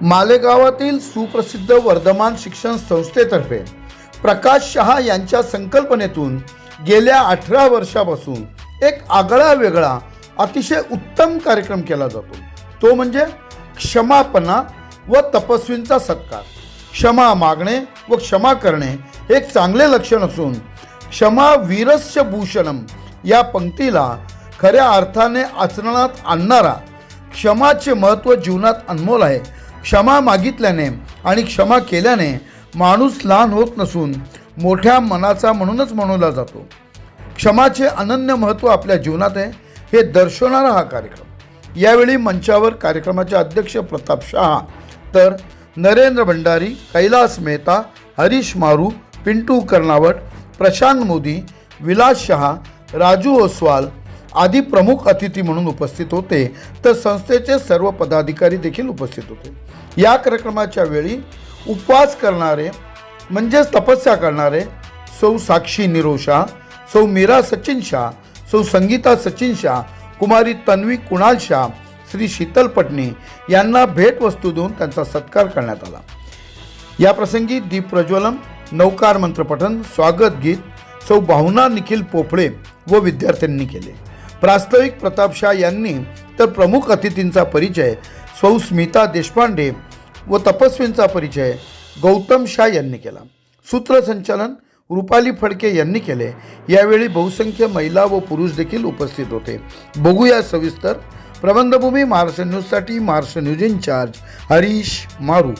मालेगावातील सुप्रसिद्ध वर्धमान शिक्षण संस्थेतर्फे प्रकाश शहा यांच्या संकल्पनेतून गेल्या अठरा वर्षापासून एक आगळा वेगळा अतिशय उत्तम कार्यक्रम केला जातो. तो म्हणजे क्षमापणा व तपस्वींचा सत्कार. क्षमा मागणे व क्षमा करणे हे एक चांगले लक्षण असून क्षमा वीरस्य भूषणम या पंक्तीला खऱ्या अर्थाने आचरणात आणणारा क्षमाचे महत्त्व जीवनात अनमोल आहे. क्षमा मागितल्याने आणि क्षमा केल्याने माणूस लहान होत नसून मोठ्या मनाचा म्हणूनच म्हणवला जातो. क्षमाचे अनन्य महत्त्व आपल्या जीवनात आहे हे दर्शवणारा हा कार्यक्रम. यावेळी मंचावर कार्यक्रमाचे अध्यक्ष प्रताप शहा तर नरेंद्र भंडारी कैलास मेहता हरीश मारू पिंटू कर्नावट प्रशांत मोदी विलास शहा राजू ओसवाल आदी प्रमुख अतिथी म्हणून उपस्थित होते तर संस्थेचे सर्व पदाधिकारी देखील उपस्थित होते. या कार्यक्रमाच्या वेळी उपवास करणारे म्हणजेच तपस्या करणारे सौ साक्षी निरोशा सौ मीरा सचिन शाह सौ संगीता सचिन शाह कुमारी तन्वी कुणाल शाह श्री शीतल पटणी यांना भेटवस्तू देऊन त्यांचा सत्कार करण्यात आला. या प्रसंगी दीप प्रज्वलन नौकार मंत्रपठन स्वागत गीत सौ भावना निखिल पोफळे व विद्यार्थ्यांनी केले. प्रास्ताविक प्रताप शाह यांनी तर प्रमुख अतिथींचा परिचय सौ स्मिता देशपांडे व तपस्वींचा परिचय गौतम शाह यांनी केला. सूत्रसंचालन रुपाली फडके यांनी केले. यावेळी बहुसंख्य महिला व पुरुष देखील उपस्थित होते. बघूया सविस्तर. प्रबंधभूमी महाराष्ट्र न्यूजसाठी महाराष्ट्र न्यूज इंचार्ज हरीश मारू.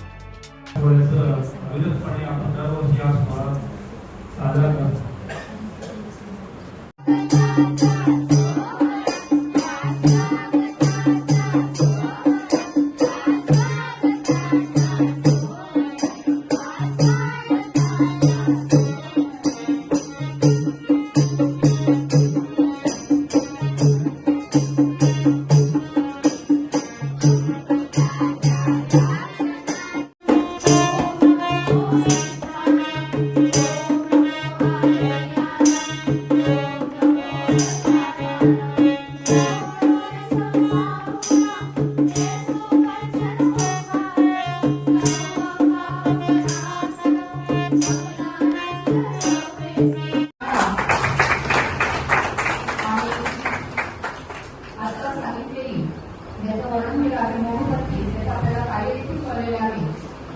ज्याचं वर्णन केलं आहे मोहपत्ती त्याचं आपल्याला काय देखील कळलेले आहे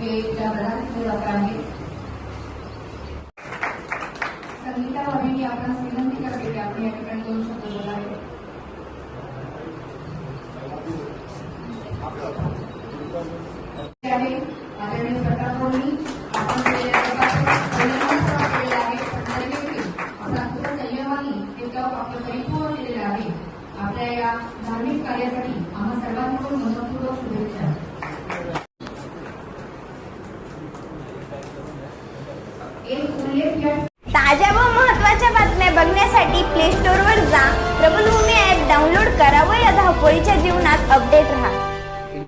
हे त्या प्रधान जात आहे. संगीता भगिनी आपणास विनंती करते की आपण या ठिकाणी दोन शब्द बोलावे. Thank you. आपल्या या धार्मिक कार्यासाठी आम्हा सर्वांकडून मनपूर्वक शुभेच्छा. ताज्या व महत्त्वाच्या बातम्या बघण्यासाठी प्ले स्टोअरवर जा. प्रबलभूमी ॲप डाउनलोड करा व या धावपळीच्या जीवनात अपडेट राहा.